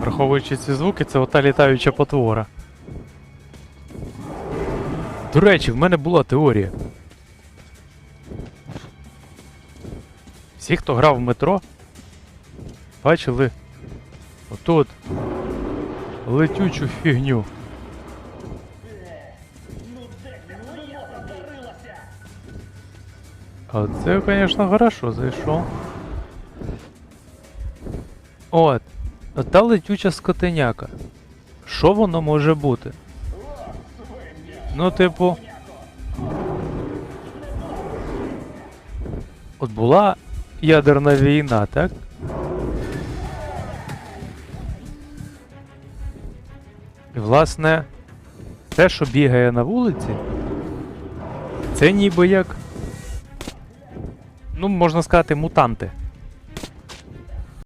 Враховуючи ці звуки, це ота літаюча потвора. До речі, в мене була теорія. Всі, хто грав в метро, бачили отут летючу фігню. А це, звісно, хорошо зайшов. От. Та летюча скотиняка. Що воно може бути? Ну, типу. От була ядерна війна, так? І, власне, те, що бігає на вулиці, це ніби як. Ну, можна сказати, мутанти.